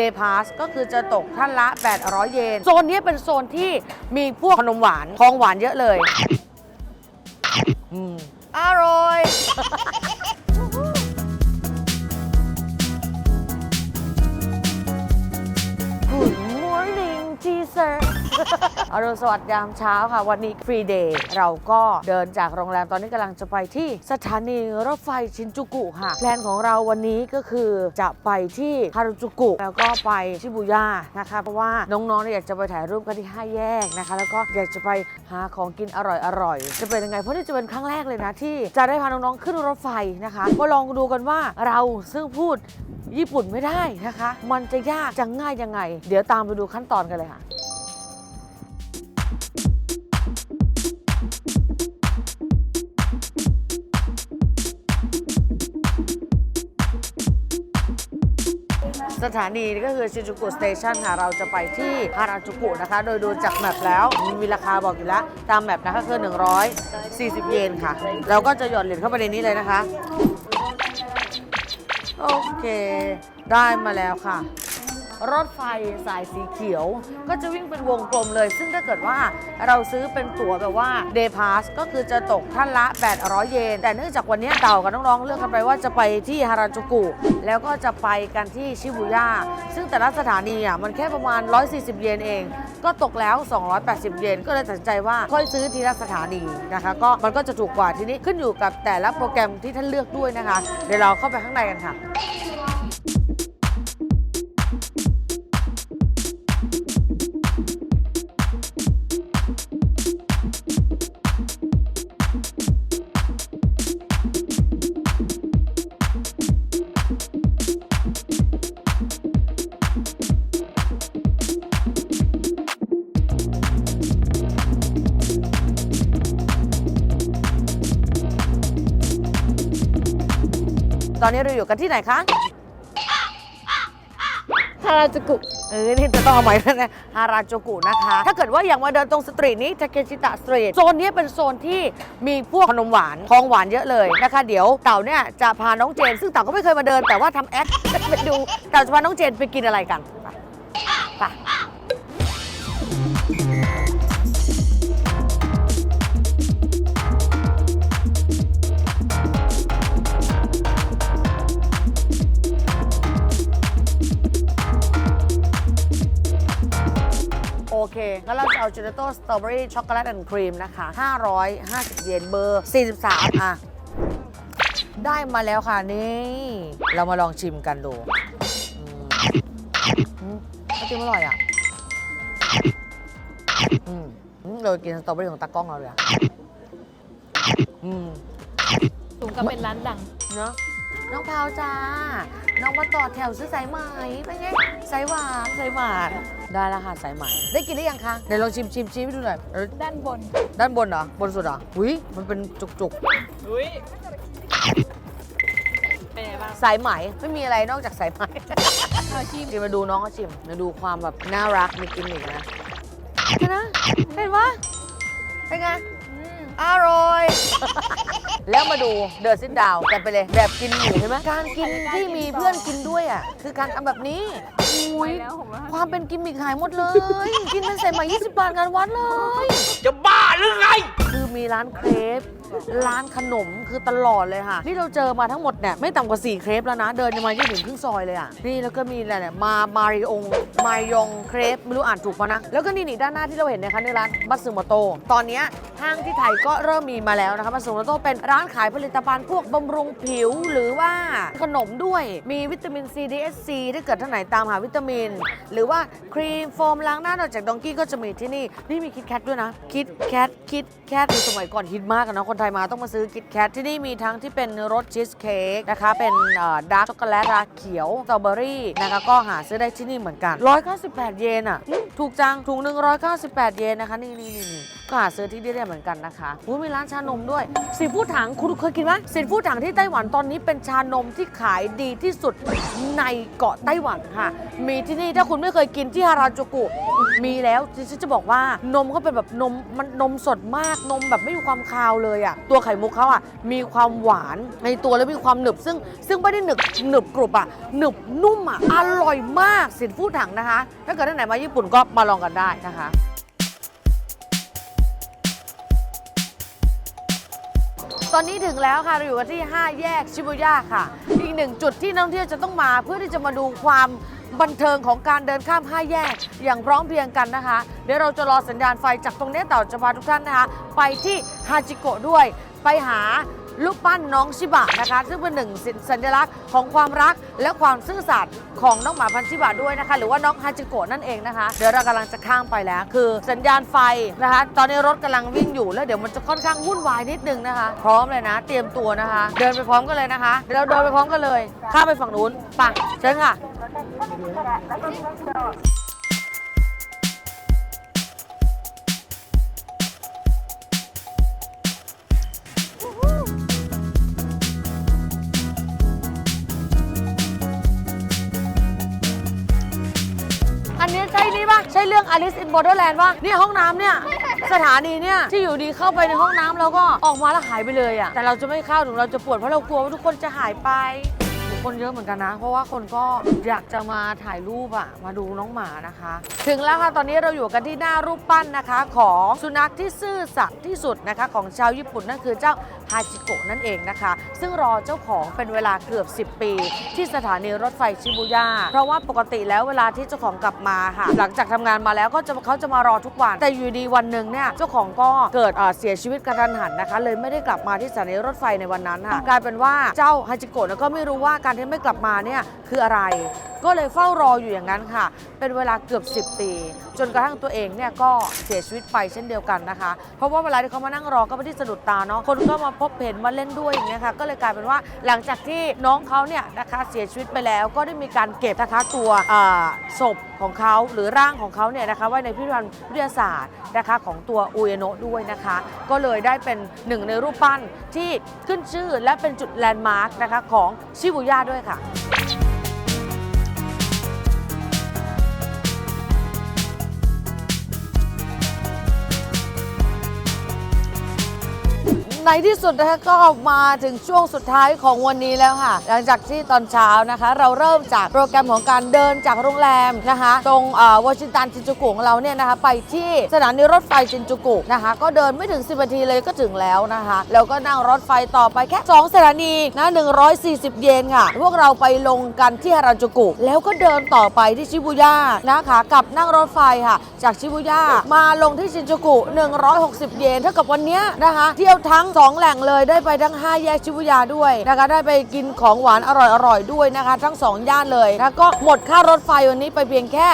Day Pass ก็คือจะตกท่านละ 800 เยน โซนนี้เป็นโซนที่มีพวกขนมหวานของหวานเยอะเลย อืม อร่อย Good morning teacher อรุ ณสวัสดิ์ยามเช้าค่ะ วันนี้ฟรีเดย์เราก็เดินจากโรงแรมตอนนี้กำลังจะไปที่สถานีรถไฟชินจูกุค่ะแพลนของเราวันนี้ก็คือจะไปที่ฮารุจูกุ แล้วก็ไปชิบูย่านะคะ เพราะว่าน้องๆเนี่ยอยากจะไปถ่ายรูปกันที่5แยกนะคะ แล้วก็อยากจะไปหาของกินอร่อยๆจะเป็นยังไงเพราะนี่จะเป็นครั้งแรกเลยนะที่จะได้พาน้องๆขึ้นรถไฟนะคะก็ลองดูกันว่าเราซึ่งพูดญี่ปุ่นไม่ได้นะคะ มันจะยากจะง่ายยังไง เดี๋ยวตามไปดูขั้นตอนกันเลยค่ะ สถานีก็คือชินจูกุสเตชันค่ะ เราจะไปที่ฮาราจูกุนะคะ โดยดูจากแมปแล้วมีราคาบอกอยู่แล้ว ตามแมปนะคะคือ 140 เยนค่ะ เราก็จะหย่อนเหรียญเข้าไปในนี้เลยนะคะ โอเค ได้มาแล้วค่ะ รถไฟสายสีเขียว ก็จะวิ่งเป็นวงกลมเลย ซึ่งถ้าเกิดว่าเราซื้อเป็นตั๋วแบบว่า Day Pass ก็คือจะตกท่านละ 800 เยน แต่เนื่องจากวันนี้เต่ากับน้องๆ เลือกกันไปว่าจะไปที่ฮาราจูกุ แล้วก็จะไปกันที่ชิบูย่า ซึ่งแต่ละสถานีอะมันแค่ประมาณ 140 เยนเอง ก็ตกแล้ว 280 เยน ก็เลยตัดสินใจว่าค่อยซื้อทีละสถานีนะคะ ก็มันก็จะถูกกว่าทีนี้ขึ้นอยู่กับแต่ละโปรแกรมที่ท่านเลือกด้วยนะคะ เดี๋ยวเราเข้าไปข้างในกันค่ะ ตอนนี้เราอยู่กันที่ไหนคะฮาราจูกุเออนี่จะต้องเอาใหม่แล้วนะฮาราจูกุนะคะ ถ้าเกิดว่าอยากมาเดินตรงสตรีทนี้ทาเกชิตะสตรีท โซนนี้เป็นโซนที่มีพวกขนมหวานของหวานเยอะเลยนะคะ เดี๋ยวเต่าเนี่ยจะพาน้องเจน ซึ่งเต่าก็ไม่เคยมาเดินแต่ว่าทำแอคไปดูเต่าจะพาน้องเจนไปกินอะไรกัน ไปไป เคงั้นเราจะเอาเจลาโต้สตรอเบอรี่ช็อกโกแลตแอนด์ครีมนะคะ 550 เยนเบอร์ 43 อะ ได้มาแล้วค่ะนี่ เรามาลองชิมกันดูอืมอืมไอติมอร่อยอะอืมอืมเรากินสตรอเบอรี่ของตากล้องเราเลยอะอืมสูงกับเป็นร้านดังเนาะน้องพาวจ้า น้องมาต่อแถวซื้อสายไหมเป็นไงสายหวานสายหวาน ได้แล้วค่ะสายไหมได้กินได้ยังคะเดี๋ยวลองชิมชิมชิมให้ดูหน่อยเออด้านบนด้านบนเหรอบนสุดเหรออุ้ยมันเป็นจุกจุกอุ้ยเป็นไงบ้างๆสายไหมไม่มีอะไรนอกจากสายไหมเอาชิมชิมมาดูน้องเขาชิมมาดูความแบบน่ารักมีกิมมิกนะเห็นนะเห็นปะเป็นไง อืมอร่อย แล้วมาดูเดอะซินดาวกันไปเลย แบบกินหมูเห็นไหมการกินที่มีเพื่อนกินด้วยอะ คือการทำแบบนี้อุ้ยแล้วผมว่าความเป็นกิมมิกหายหมดเลย กินเป็นใส่ใหม่20 บาทงานวัดเลย จะบ้าหรือไง คือมีร้านเครป ร้านขนมคือตลอดเลยค่ะ นี่เราเจอมาทั้งหมดเนี่ยไม่ต่ำกว่า4เครปแล้วนะ เดินมายังถึงครึ่งซอยเลยอะ นี่แล้วก็มีอะไรเนี่ยมา มาริองมายองเครปไม่รู้อ่านถูกปะนะ แล้วก็นี่นี่ด้านหน้าที่เราเห็นนะคะในร้านมัตสึโมโตะตอนนี้ห้างที่ไทยก็เริ่มมีมาแล้วนะคะมัตสึโมโตะเป็นร้านขายผลิตภัณฑ์พวกบำรุงผิวหรือว่าขนมด้วยมีวิตามิน C DSC ถ้าเกิดท่านไหนตามหาวิตามิน หรือว่าครีมโฟมล้างหน้านอกจากดองกี้ก็จะมีที่นี่นี่มีคิดแคทด้วยนะคิดแคทคิดแคทคือสมัยก่อนฮิตมากนะคนไทยมาต้องมาซื้อคิดแคทที่นี่มีทั้งที่เป็นรสชีสเค้กนะคะ เป็นดาร์กช็อกโกแลตเขียวสตรอเบอรี่นะคะก็หาซื้อได้ที่นี่เหมือนกัน 198 เยนอะ ถูกจังถุงหนึ่ง198 เยนนะคะ นี่นี่นี่ ก็หาซื้อที่นี่ได้เหมือนกันนะคะอุ้ยมีร้านชานมด้วยซีฟู้ดถังคุณเคยกินไหมซีฟู้ดถังที่ไต้หวันตอนนี้เป็นชานมที่ขายดีที่สุดในเกาะไต้หวันค่ะ มีที่นี่ถ้าคุณไม่เคยกินที่ฮาราจูกุ มีแล้วฉันจะบอกว่านมก็เป็นแบบนมมันนมสดมากนมแบบไม่มีความคาวเลยอะ่ะตัวไข่มุกเขาอะมีความหวานในตัวแล้วมีความหนึบ ซึ่งซึ่งไม่ได้หนึบหนึบกรุบอะหนึบนุ่มอะอร่อยมากสินฟูดถังนะคะ ถ้าเกิดท่านไหนมาญี่ปุ่นก็มาลองกันได้นะคะ ตอนนี้ถึงแล้วค่ะเราอยู่กันที่ 5 แยกชิบูย่าค่ะ อีกหนึ่งจุดที่นักท่องเที่ยวจะต้องมาเพื่อที่จะมาดูความบันเทิงของการเดินข้าม 5 แยกอย่างพร้อมเพรียงกันนะคะ เดี๋ยวเราจะรอสัญญาณไฟจากตรงนี้ต่อจะพาทุกท่านนะคะ ไปที่ฮาจิโกะด้วย ไปหา รูปปั้นน้องชิบะนะคะ ซึ่งเป็นหนึ่งสัญลักษณ์ของความรักและความซื่อสัตย์ของน้องหมาพันชิบะด้วยนะคะ หรือว่าน้องฮาจิโกะนั่นเองนะคะ เดี๋ยวเรากำลังจะข้ามไปแล้ว คือสัญญาณไฟนะคะ ตอนนี้รถกำลังวิ่งอยู่แล้วเดี๋ยวมันจะค่อนข้างวุ่นวายนิดนึงนะคะ พร้อมเลยนะ เตรียมตัวนะคะ เดินไปพร้อมกันเลยนะคะเดี๋ยวเราเดินไปพร้อมกันเลย ข้ามไปฝั่งนู้นไปเชิญค่ะ อันนี้ใช่นี่ปะใช่เรื่อง Alice in Borderland ปะเนี่ยห้องน้ำเนี่ย สถานีเนี่ยที่อยู่ดีเข้าไปในห้องน้ำแล้วก็ออกมาแล้วหายไปเลยอะแต่เราจะไม่เข้าถึงเราจะปวดเพราะเรากลัวว่าทุกคนจะหายไปคนเยอะเหมือนกันนะ เพราะว่าคนก็อยากจะมาถ่ายรูปอะมาดูน้องหมานะคะ ถึงแล้วค่ะ ตอนนี้เราอยู่กันที่หน้ารูปปั้นนะคะ ของสุนัขที่ซื่อสัตย์ที่สุดนะคะ ของชาวญี่ปุ่นนั่นคือเจ้าฮาจิโกะนั่นเองนะคะ ซึ่งรอเจ้าของเป็นเวลาเกือบ 10 ปี ที่สถานีรถไฟชิบูย่า เพราะว่าปกติแล้วเวลาที่เจ้าของกลับมาค่ะ หลังจากทำงานมาแล้วก็จะเขาจะมารอทุกวัน แต่อยู่ดีวันหนึ่งเนี่ยเจ้าของก็เกิดเสียชีวิตกระทันหันนะคะ เลยไม่ได้กลับมาที่สถานีรถไฟในวันนั้นค่ะกลายเป็นว่าเจ้าฮาจิโกะก็ไม่รู้ว่าการที่ไม่กลับมาเนี่ยคืออะไร ก็เลยเฝ้ารออยู่อย่างนั้นค่ะ เป็นเวลาเกือบ 10 ปีจนกระทั่งตัวเองเนี่ยก็เสียชีวิตไปเช่นเดียวกันนะคะ เพราะว่าเวลาที่เขามานั่งรอก็ไม่ได้สะดุดตาเนาะคนก็มาพบเห็นมาเล่นด้วยอย่างเงี้ยค่ะก็เลยกลายเป็นว่าหลังจากที่น้องเขาเนี่ยนะคะเสียชีวิตไปแล้วก็ได้มีการเก็บนะคะตัวศพของเขาหรือร่างของเขาเนี่ยนะคะไว้ในพิพิธภัณฑ์วิทยาศาสตร์นะคะของตัวอุเอโนะด้วยนะคะ ก็เลยได้เป็นหนึ่งในรูปปั้นที่ขึ้นชื่อและเป็นจุดแลนด์มาร์คนะคะของชิบูย่าด้วยค่ะ ในที่สุดนะคะก็มาถึงช่วงสุดท้ายของวันนี้แล้วค่ะ หลังจากที่ตอนเช้านะคะ เราเริ่มจากโปรแกรมของการเดินจากโรงแรมนะคะ ตรงวอชิงตันจินจูกุของเราเนี่ยนะคะไปที่สถานีรถไฟจินจูกุนะคะ ก็เดินไม่ถึง 10นาทีเลยก็ถึงแล้วนะคะ แล้วก็นั่งรถไฟต่อไปแค่ 2 สถานีนะ140 เยนค่ะ พวกเราไปลงกันที่ฮาราจูกุ แล้วก็เดินต่อไปที่ชิบูย่านะคะกับนั่งรถไฟค่ะ จากชิบูย่ามาลงที่ชินจูกุ 160 เยนเท่ากับวันนี้นะคะ เที่ยวทั้ง2แหล่งเลยได้ไปทั้ง 5 แยกชิบูย่าด้วยนะคะได้ไปกินของหวานอร่อยๆด้วยนะคะ ทั้ง 2 ย่านเลยแล้วก็หมดค่ารถไฟวันนี้ไปเพียงแค่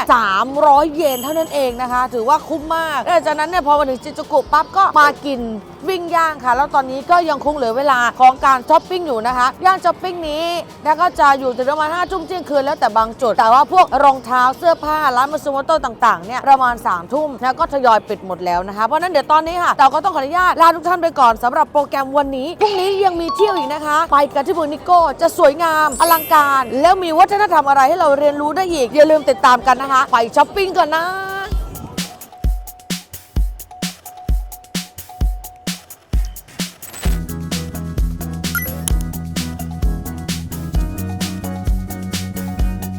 300 เยนเท่านั้นเองนะคะ ถือว่าคุ้มมากแล้วจากนั้นเนี่ยพอมาถึงชิจูกุปั๊บก็มากินวิ่งย่างค่ะ แล้วตอนนี้ก็ยังคงเหลือเวลาของการช้อปปิ้งอยู่นะคะ ย่านช้อปปิ้งนี้นะก็จะอยู่ถึงประมาณ5ทุ่มเที่ยงคืนแล้วแต่บางจุด แต่ว่าพวกรองเท้าเสื้อผ้าร้านมาซูโมโต้ต่างๆเนี่ยประมาณ3ามทุ่มนะก็ทยอยปิดหมดแล้วนะคะ เพราะนั้นเดี๋ยวตอนนี้ค่ะเราก็ต้องขออนุญาตลาทุกท่านไปก่อนสำหรับโปรแกรมวันนี้พรุ่งนี้ยังมีเที่ยวอีกนะคะ ไปกันที่เมืองนิโก้จะสวยงามอลังการ แล้วมีวัฒนธรรมอะไรให้เราเรียนรู้ได้อีกอย่าลืมติดตามกันนะคะ ไปช้อปปิ้งก่อนนะ